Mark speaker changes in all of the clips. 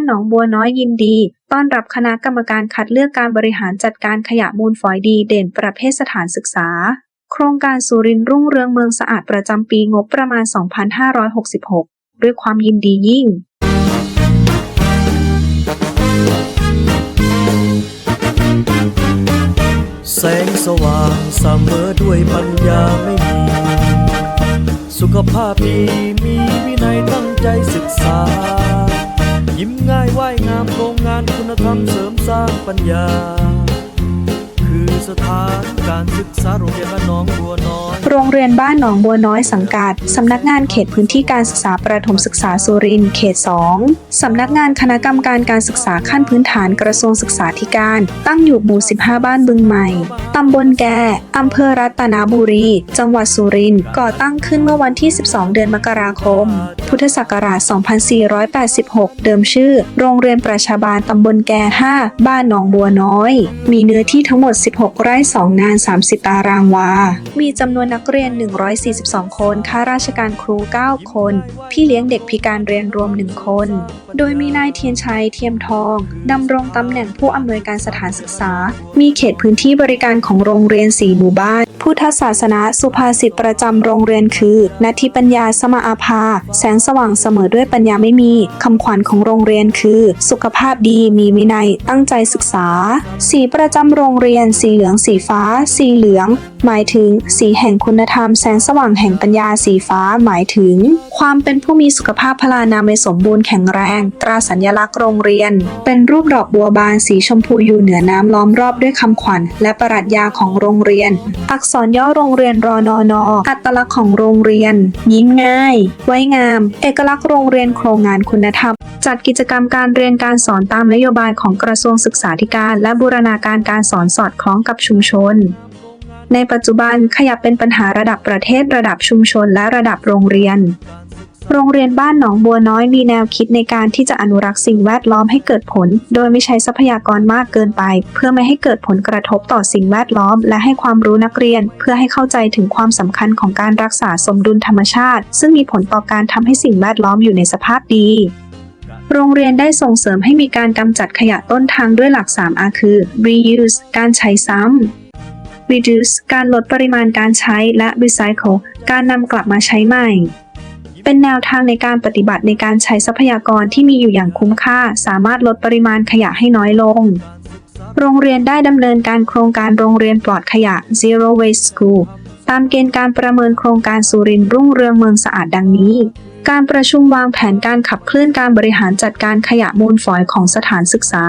Speaker 1: านหนองบัวน้อยยินดี ต้อนรับคณะกรรมการคัดเลือกการบริหารจัดการขยะมูลฝอยดีเด่นประเภทสถานศึกษา โครงการสุรินร์รุ่งเรืองเมืองสะอาดประจำปีงบประมาณ 2566 ด้วยความยินดียิ่ง
Speaker 2: แสงสว่างเสมอด้วยปัญญาไม่มี สุขภาพดีมีวินัยตั้งใจศึกษา ยิ้มง่ายไหวงามโครงงานคุณธรรมเสริมสร้างปัญญา สถานการศึกษาโรงเรียนบ้านหน้องบัวน้อย
Speaker 1: โรงเรียนบ้านหนองบัวน้อยสังกัด สำนักงานเขตพื้นที่การศึกษาประถมศึกษาสุรินทร์เขต 2 สำนักงานคณะกรรมการการศึกษาขั้นพื้นฐานกระทรวงศึกษาธิการ ตั้งอยู่หมู่ 15 บ้านบึงใหม่ ตำบลแกอำเภอรัตนบุรี จังหวัดสุรินทร์ ก่อตั้งขึ้นเมื่อวันที่ 12 เดือนมกราคม พุทธศักราช 2486 เดิมชื่อ โรงเรียนประชาบาลตำบลแก่ 5 บ้านหนองบัวน้อย มีเนื้อที่ทั้งหมด 16ไร่2งาน 30 ตารางวา มีจำนวนนักเรียน 142 คน ข้าราชการครู 9 คน พี่เลี้ยงเด็กพิการเรียนรวม 1 คน โดยมีนายเทียนชัยเทียมทองดำรงตำแหน่งผู้อำนวยการสถานศึกษา มีเขตพื้นที่บริการของโรงเรียน4หมู่บ้าน พุทธศาสนาสุภาษิตประจำโรงเรียนคือนาทีปัญญาสมาอาภา แสงสว่างเสมอด้วยปัญญาไม่มีคำขวัญของโรงเรียนคือ สุขภาพดีมีวินัยตั้งใจศึกษา สีประจำโรงเรียนสีเหลืองสีฟ้า สีเหลือง หมายถึง สีแห่งคุณธรรมแสงสว่างแห่งปัญญาสีฟ้า หมายถึง ความเป็นผู้มีสุขภาพพลานามัยสมบูรณ์แข็งแรง ตราสัญลักษณ์โรงเรียน เป็นรูปดอกบัวบานสีชมพูอยู่เหนือน้ำล้อมรอบด้วยคำขวัญ และปรัชญาของโรงเรียน อักษรย่อโรงเรียนรอนอนออัตลักษณ์ของโรงเรียน ยิ้มง่าย ไว้งาม เอกลักษณ์โรงเรียนโครงงานคุณธรรม จัดกิจกรรมการเรียนการสอนตามนโยบายของกระทรวงศึกษาธิการ และบูรณาการการสอนสอดคล้องกับชุมชน ในปัจจุบันขยับเป็นปัญหาระดับประเทศระดับชุมชนและระดับโรงเรียน โรงเรียนบ้านหนองบัวน้อยมีแนวคิดในการที่จะอนุรักษ์สิ่งแวดล้อมให้เกิดผล โดยไม่ใช้ทรัพยากรมากเกินไป เพื่อไม่ให้เกิดผลกระทบต่อสิ่งแวดล้อม และให้ความรู้นักเรียน เพื่อให้เข้าใจถึงความสำคัญของการรักษาสมดุลธรรมชาติ ซึ่งมีผลต่อการทำให้สิ่งแวดล้อมอยู่ในสภาพดี โรงเรียนได้ส่งเสริมให้มีการกำจัดขยะต้นทางด้วยหลัก 3R คือ reuse การใช้ซ้ำ reduce การลดปริมาณการใช้และ recycle การนำกลับมาใช้ใหม่ เป็นแนวทางในการปฏิบัติในการใช้ทรัพยากรที่มีอยู่อย่างคุ้มค่า สามารถลดปริมาณขยะให้น้อยลง โรงเรียนได้ดำเนินการโครงการโรงเรียนปลอดขยะ Zero Waste School ตามเกณฑ์การประเมินโครงการสุรินทร์รุ่งเรืองเมืองสะอาดดังนี้ การประชุมวางแผนการขับเคลื่อนการบริหารจัดการขยะมูลฝอยของสถานศึกษา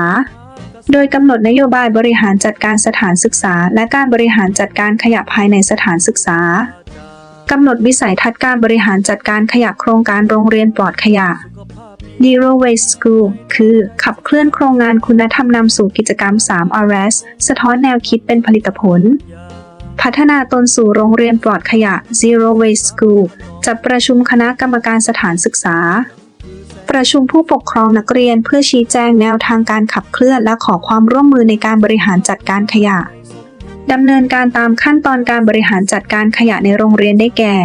Speaker 1: โดยกำหนดนโยบายบริหารจัดการสถานศึกษา และการบริหารจัดการขยะภายในสถานศึกษากำหนดวิสัยทัศน์การบริหารจัดการขยะโครงการโรงเรียนปลอดขยะ Zero Waste School คือขับเคลื่อนโครงงานคุณธรรมนำสู่กิจกรรม 3 RS สะท้อนแนวคิดเป็นผลิตผล พัฒนาตนสู่โรงเรียนปลอดขยะ Zero Waste School จัดประชุมคณะกรรมการสถานศึกษา ประชุมผู้ปกครองนักเรียนเพื่อชี้แจงแนวทางการขับเคลื่อนและขอความร่วมมือในการบริหารจัดการขยะดำเนินการตามขั้นตอนการบริหารจัดการขยะในโรงเรียนได้แก่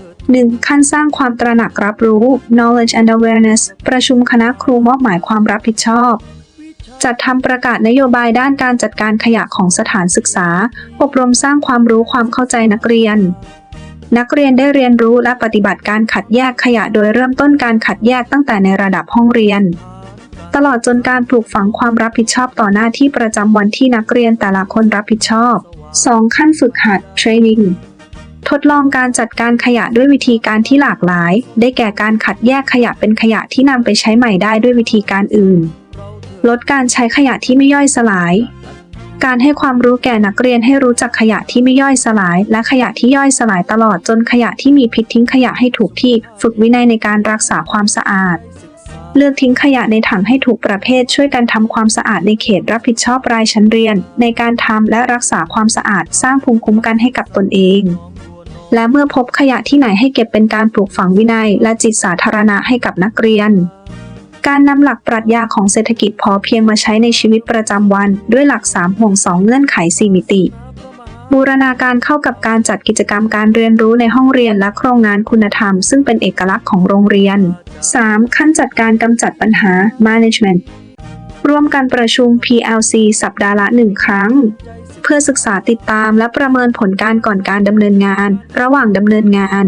Speaker 1: 1. ขั้นสร้างความตระหนักรับรู้ knowledge and awareness ประชุมคณะครูมอบหมายความรับผิดชอบ จัดทำประกาศนโยบายด้านการจัดการขยะของสถานศึกษา อบรมสร้างความรู้ความเข้าใจนักเรียน นักเรียนได้เรียนรู้และปฏิบัติการขัดแยกขยะโดยเริ่มต้นการขัดแยกตั้งแต่ในระดับห้องเรียน ตลอดจนการปลูกฝังความรับผิดชอบต่อหน้าที่ประจำวันที่นักเรียนแต่ละคนรับผิดชอบ 2. ขั้นฝึกหัด training ทดลองการจัดการขยะด้วยวิธีการที่หลากหลาย ได้แก่การขัดแยกขยะเป็นขยะที่นำไปใช้ใหม่ได้ด้วยวิธีการอื่น ลดการใช้ขยะที่ไม่ย่อยสลาย การให้ความรู้แก่นักเรียนให้รู้จักขยะที่ไม่ย่อยสลาย และขยะที่ย่อยสลายตลอดจนขยะที่มีพิษทิ้งขยะให้ถูกที่ ฝึกวินัยในการรักษาความสะอาด เลือกทิ้งขยะในถังให้ถูกประเภท ช่วยกันทำความสะอาดในเขตรับผิดชอบรายชั้นเรียน ในการทำและรักษาความสะอาด สร้างภูมิคุ้มกันให้กับตนเองและเมื่อพบขยะที่ไหนให้เก็บเป็นการปลูกฝังวินัย และจิตสาธารณะให้กับนักเรียน การนำหลักปรัชญาของเศรษฐกิจพอเพียงมาใช้ในชีวิตประจำวัน ด้วยหลัก 3 ห่วง 2 เงื่อนไข 4 มิติ บูรณาการเข้ากับการจัดกิจกรรมการเรียนรู้ในห้องเรียนและโครงงานคุณธรรม ซึ่งเป็นเอกลักษณ์ของโรงเรียน 3. ขั้นจัดการกำจัดปัญหา management ร่วมกันประชุม PLC สัปดาห์ละหนึ่งครั้ง เพื่อศึกษาติดตามและประเมินผลการก่อนการดำเนินงาน ระหว่างดำเนินงาน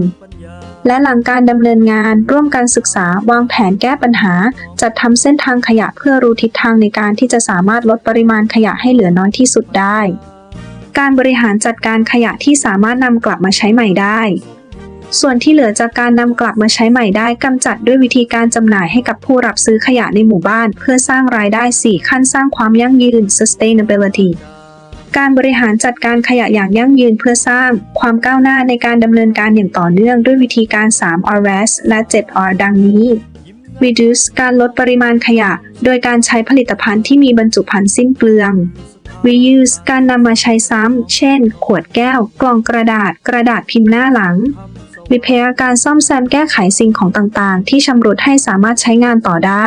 Speaker 1: และหลังการดำเนินงานร่วมกันศึกษาวางแผนแก้ปัญหา จัดทำเส้นทางขยะเพื่อรู้ทิศทางในการที่จะสามารถลดปริมาณขยะให้เหลือน้อยที่สุดได้ การบริหารจัดการขยะที่สามารถนำกลับมาใช้ใหม่ได้ ส่วนที่เหลือจากการนำกลับมาใช้ใหม่ได้กำจัดด้วยวิธีการจำหน่ายให้กับผู้รับซื้อขยะในหมู่บ้าน เพื่อสร้างรายได้ 4 ขั้นสร้างความยั่งยืน sustainability การบริหารจัดการขยะอย่างยั่งยืนเพื่อสร้าง ความก้าวหน้าในการดำเนินการอย่างต่อเนื่องด้วยวิธีการ 3 Rs และ 7 R ดังนี้ reduce การลดปริมาณขยะ โดยการใช้ผลิตภัณฑ์ที่มีบรรจุภัณฑ์สิ้นเปลือง reuse การนำมาใช้ซ้ำ เช่น ขวดแก้ว กล่องกระดาษ กระดาษพิมพ์หน้าหลัง repair การซ่อมแซมแก้ไขสิ่งของต่างๆ ที่ชำรุดให้สามารถใช้งานต่อได้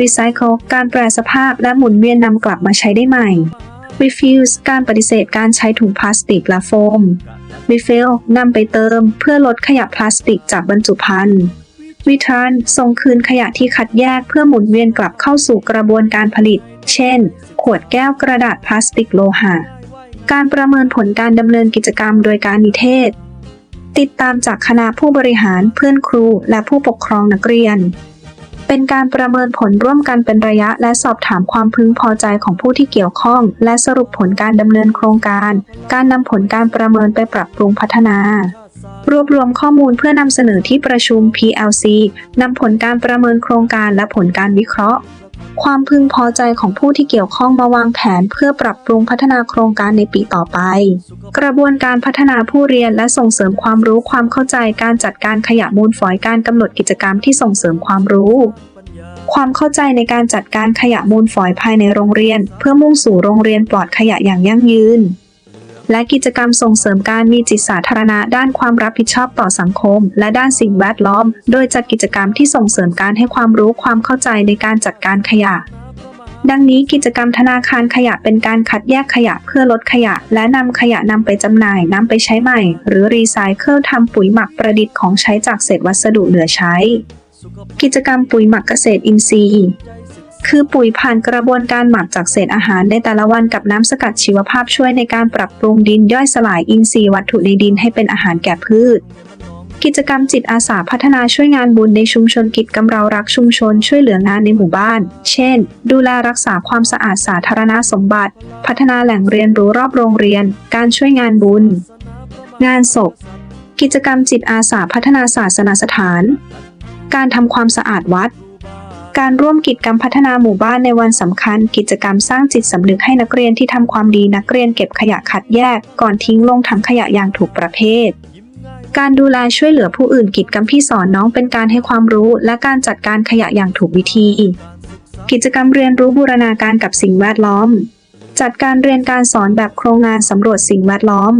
Speaker 1: recycle การแปรสภาพและหมุนเวียนนำกลับมาใช้ได้ใหม่ refuse การปฏิเสธการใช้ถุงพลาสติกและโฟม refill นำไปเติมเพื่อลดขยะพลาสติกจากบรรจุภัณฑ์ return ส่งคืนขยะที่คัดแยกเพื่อหมุนเวียนกลับเข้าสู่กระบวนการผลิต เช่น ขวดแก้วกระดาษพลาสติกโลหะ การประเมินผลการดำเนินกิจกรรมโดยการนิเทศ ติดตามจากคณะผู้บริหารเพื่อนครูและผู้ปกครองนักเรียน เป็นการประเมินผลร่วมกันเป็นระยะ และสอบถามความพึงพอใจของผู้ที่เกี่ยวข้อง และสรุปผลการดำเนินโครงการ การนำผลการประเมินไปปรับปรุงพัฒนารวบรวมข้อมูลเพื่อนำเสนอที่ประชุม PLC นำผลการประเมินโครงการและผลการวิเคราะห์ ความพึงพอใจของผู้ที่เกี่ยวข้องมาวางแผนเพื่อปรับปรุงพัฒนาโครงการในปีต่อไป กระบวนการพัฒนาผู้เรียนและส่งเสริมความรู้ความเข้าใจการจัดการขยะมูลฝอยการกำหนดกิจกรรมที่ส่งเสริมความรู้ ความเข้าใจในการจัดการขยะมูลฝอยภายในโรงเรียน เพื่อมุ่งสู่โรงเรียนปลอดขยะอย่างยั่งยืน และกิจกรรมส่งเสริมการมีจิตสาธารณะด้านความรับผิดชอบต่อสังคม และด้านสิ่งแวดล้อม โดยจัดกิจกรรมที่ส่งเสริมการให้ความรู้ความเข้าใจในการจัดการขยะดังนี้กิจกรรมธนาคารขยะเป็นการคัดแยกขยะเพื่อลดขยะ และนำขยะนำไปจำหน่ายนำไปใช้ใหม่ หรือรีไซเคิลทำปุ๋ยหมักประดิษฐ์ของใช้จากเศษวัสดุเหลือใช้ กิจกรรมปุ๋ยหมักเกษตรอินทรีย์ คือปุ๋ยผ่านกระบวนการหมักจากเศษอาหารในแต่ละวันกับน้ำสกัดชีวภาพช่วยในการปรับปรุงดินย่อยสลายอินทรีย์วัตถุในดินให้เป็นอาหารแก่พืช กิจกรรมจิตอาสาพัฒนาช่วยงานบุญในชุมชนกิจกำเรารักชุมชนช่วยเหลืองานในหมู่บ้าน เช่น ดูแลรักษาความสะอาดสาธารณสมบัติ พัฒนาแหล่งเรียนรู้รอบโรงเรียน การช่วยงานบุญ งานศพ กิจกรรมจิตอาสาพัฒนาศาสนสถาน การทำความสะอาดวัด การร่วมกิจกรรมพัฒนาหมู่บ้านในวันสำคัญ กิจกรรมสร้างจิตสำนึกให้นักเรียนที่ทำความดีนักเรียนเก็บขยะคัดแยก ก่อนทิ้งลงถังขยะอย่างถูกประเภทการดูแลช่วยเหลือผู้อื่นกิจกรรมที่สอนน้องเป็นการให้ความรู้ และการจัดการขยะอย่างถูกวิธี กิจกรรมเรียนรู้บูรณาการกับสิ่งแวดล้อม จัดการเรียนการสอนแบบโครงงานสำรวจสิ่งแวดล้อม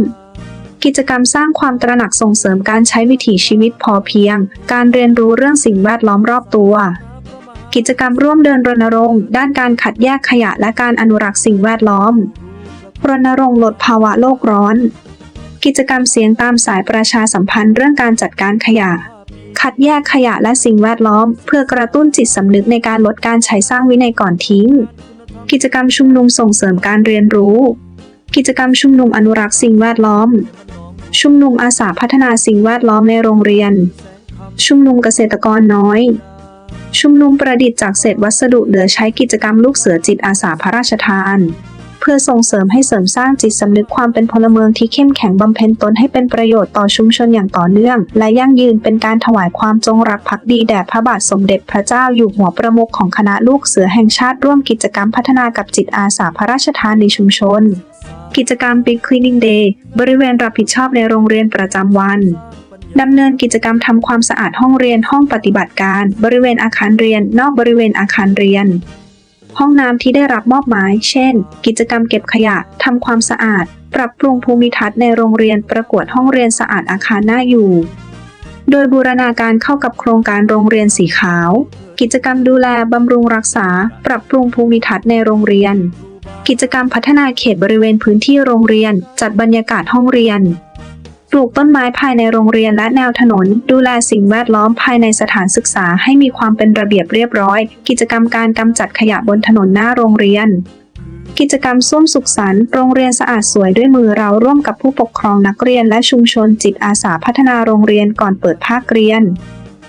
Speaker 1: กิจกรรมสร้างความตระหนักส่งเสริมการใช้วิถีชีวิตพอเพียง การเรียนรู้เรื่องสิ่งแวดล้อมรอบตัว กิจกรรมร่วมเดินรณรงค์ ด้านการขัดแยกขยะและการอนุรักษ์สิ่งแวดล้อม รณรงค์ลดภาวะโลกร้อน กิจกรรมเสียงตามสายประชาสัมพันธ์เรื่องการจัดการขยะ คัดแยกขยะและสิ่งแวดล้อม เพื่อกระตุ้นจิตสำนึกในการลดการใช้สร้างวินัยก่อนทิ้ง กิจกรรมชุมนุมส่งเสริมการเรียนรู้ กิจกรรมชุมนุมอนุรักษ์สิ่งแวดล้อม ชุมนุมอาสาพัฒนาสิ่งแวดล้อมในโรงเรียน ชุมนุมเกษตรกรน้อย ชุมนุมประดิษฐ์จากเศษวัสดุเหลือใช้กิจกรรมลูกเสือจิตอาสาพระราชทาน เพื่อส่งเสริมให้เสริมสร้างจิตสำนึกความเป็นพลเมืองที่เข้มแข็งบำเพ็ญตนให้เป็นประโยชน์ต่อชุมชนอย่างต่อเนื่อง และยั่งยืนเป็นการถวายความจงรักภักดีแด่พระบาทสมเด็จพระเจ้าอยู่หัวประมุขของคณะลูกเสือแห่งชาติร่วมกิจกรรมพัฒนากับจิตอาสาพระราชทานในชุมชน กิจกรรม Big Cleaning Day บริเวณรับผิดชอบในโรงเรียนประจำวัน ดำเนินกิจกรรมทำความสะอาดห้องเรียนห้องปฏิบัติการ บริเวณอาคารเรียน นอกบริเวณอาคารเรียน ห้องน้ำที่ได้รับมอบหมาย เช่น กิจกรรมเก็บขยะทำความสะอาด ปรับปรุงภูมิทัศน์ในโรงเรียนประกวดห้องเรียนสะอาดอาคารน่าอยู่ โดยบูรณาการเข้ากับโครงการโรงเรียนสีขาว กิจกรรมดูแลบำรุงรักษา ปรับปรุงภูมิทัศน์ในโรงเรียน กิจกรรมพัฒนาเขตบริเวณพื้นที่โรงเรียน จัดบรรยากาศห้องเรียน ปลูกต้นไม้ภายในโรงเรียนและแนวถนน ดูแลสิ่งแวดล้อมภายในสถานศึกษาให้มีความเป็นระเบียบเรียบร้อย กิจกรรมการกำจัดขยะบนถนนหน้าโรงเรียน กิจกรรมส้วมสุขสันต์โรงเรียนสะอาดสวยด้วยมือเราร่วมกับผู้ปกครองนักเรียนและชุมชนจิตอาสาพัฒนาโรงเรียนก่อนเปิดภาคเรียน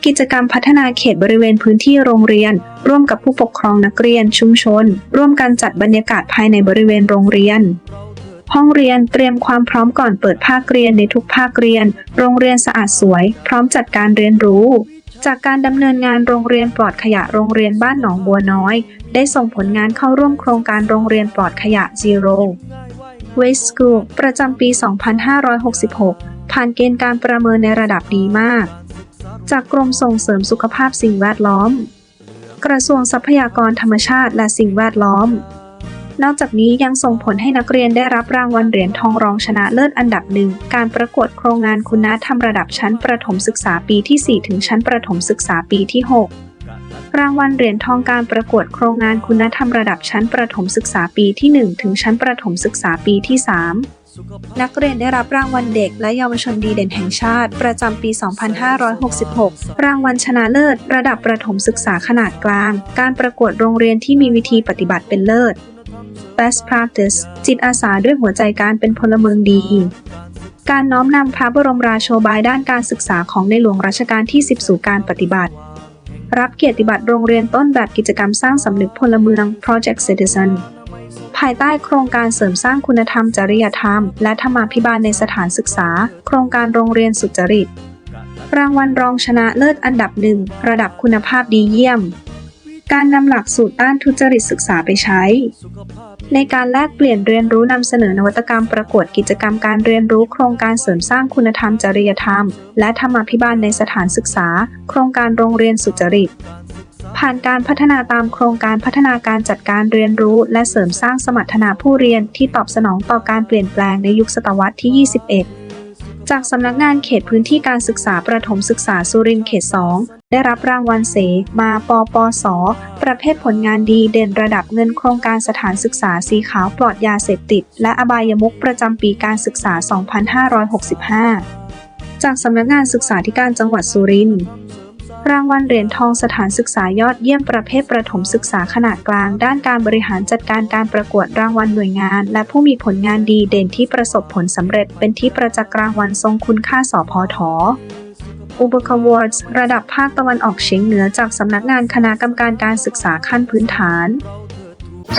Speaker 1: กิจกรรมพัฒนาเขตบริเวณพื้นที่โรงเรียน ร่วมกับผู้ปกครองนักเรียนชุมชน ร่วมกันจัดบรรยากาศภายในบริเวณโรงเรียน ห้องเรียนเตรียมความพร้อมก่อนเปิดภาคเรียนในทุกภาคเรียน โรงเรียนสะอาดสวย พร้อมจัดการเรียนรู้ จากการดำเนินงานโรงเรียนปลอดขยะโรงเรียนบ้านหนองบัวน้อย ได้ส่งผลงานเข้าร่วมโครงการโรงเรียนปลอดขยะ Zero Waste School ประจำปี 2566 ผ่านเกณฑ์การประเมินในระดับดีมาก จากกรมส่งเสริมสุขภาพสิ่งแวดล้อม กระทรวงทรัพยากรธรรมชาติและสิ่งแวดล้อม นอกจากนี้ยังส่งผลให้นักเรียนได้รับรางวัลเหรียญทองรองชนะเลิศอันดับหนึ่ง การประกวดโครงงานคุณธรรมระดับชั้นประถมศึกษาปีที่ 4 ถึงชั้นประถมศึกษาปีที่ 6 รางวัลเหรียญทองการประกวดโครงงานคุณธรรมระดับชั้นประถมศึกษาปีที่ 1 ถึงชั้นประถมศึกษาปีที่ 3นักเรียนได้รับรางวัลเด็กและเยาวชนดีเด่นแห่งชาติ ประจำปี 2566 รางวัลชนะเลิศ ระดับประถมศึกษาขนาดกลาง การประกวดโรงเรียนที่มีวิธีปฏิบัติเป็นเลิศ Best Practice จิตอาสาด้วยหัวใจการเป็นพลเมืองดีการน้อมนำพระบรมราโชบายด้านการศึกษาของในหลวงรัชกาลที่ 10 สู่การปฏิบัติ รับเกียรติบัตรโรงเรียนต้นแบบกิจกรรมสร้างสำนึกพลเมือง Project Citizen ภายใต้โครงการเสริมสร้างคุณธรรมจริยธรรม และธรรมาภิบาลในสถานศึกษา โครงการโรงเรียนสุจริต รางวัลรองชนะเลิศอันดับหนึ่งระดับคุณภาพดีเยี่ยม การนำหลักสูตรต้านทุจริตศึกษาไปใช้ ในการแลกเปลี่ยนเรียนรู้นำเสนอนวัตกรรมประกวดกิจกรรมการเรียนรู้โครงการเสริมสร้างคุณธรรมจริยธรรม และธรรมาภิบาลในสถานศึกษา โครงการโรงเรียนสุจริต ผ่านการพัฒนาตามโครงการพัฒนาการจัดการเรียนรู้ และเสริมสร้างสมรรถนะผู้เรียนที่ตอบสนองต่อการเปลี่ยนแปลงในยุคศตวรรษที่ 21 จากสำนักงานเขตพื้นที่การศึกษาประถมศึกษาสุรินทร์เขต 2 ได้รับรางวัลเสมาปปส ประเภทผลงานดีเด่นระดับเงินโครงการสถานศึกษาสีขาวปลอดยาเสพติด และอบายมุกประจำปีการศึกษา 2565 จากสำนักงานศึกษาธิการจังหวัดสุรินทร์ รางวัลเหรียญทองสถานศึกษายอดเยี่ยมประเภทประถมศึกษาขนาดกลาง ด้านการบริหารจัดการการประกวดรางวัลหน่วยงาน และผู้มีผลงานดีเด่นที่ประสบผลสำเร็จเป็นที่ประจักษ์รางวัลทรงคุณค่าสพทอุบค Awards ระดับภาคตะวันออกเฉียงเหนือจากสำนักงานคณะกรรมการการศึกษาขั้นพื้นฐาน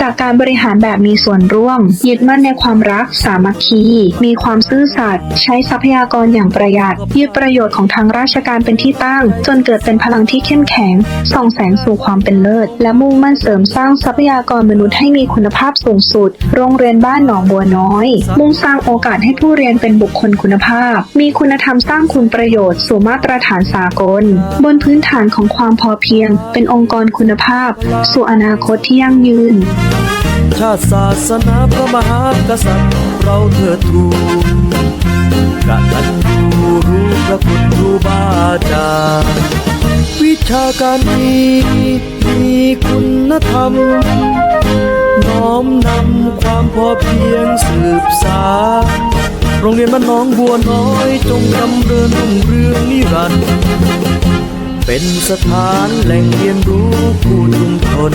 Speaker 1: จากการบริหารแบบมีส่วนร่วม ยึดมั่นในความรักสามัคคี มีความซื่อสัตย์ใช้ทรัพยากรอย่างประหยัด ยึดประโยชน์ของทางราชการเป็นที่ตั้ง จนเกิดเป็นพลังที่เข้มแข็ง ส่องแสงสู่ความเป็นเลิศ และมุ่งมั่นเสริมสร้างทรัพยากรมนุษย์ให้มีคุณภาพสูงสุด โรงเรียนบ้านหนองบัวน้อย มุ่งสร้างโอกาสให้ผู้เรียนเป็นบุคคลคุณภาพ มีคุณธรรมสร้างคุณประโยชน์สู่มาตรฐานสากล บนพื้นฐานของความพอเพียง เป็นองค์กรคุณภาพ สู่อนาคตที่ยั่งยืน
Speaker 2: ชาติศาสนาพระมหากษัตริย์ เราเถิดทูนกตัญญูรู้พระคุณครูบาอาจารย์วิชาการมีมีคุณธรรม น้อมนำความพอเพียงสืบสานโรงเรียนบ้านน้องบัวน้อยจงดำเริญรุ่งเรืองนิรันดร์เป็นสถานแหล่งเรียนรู้ผู้ชุมชน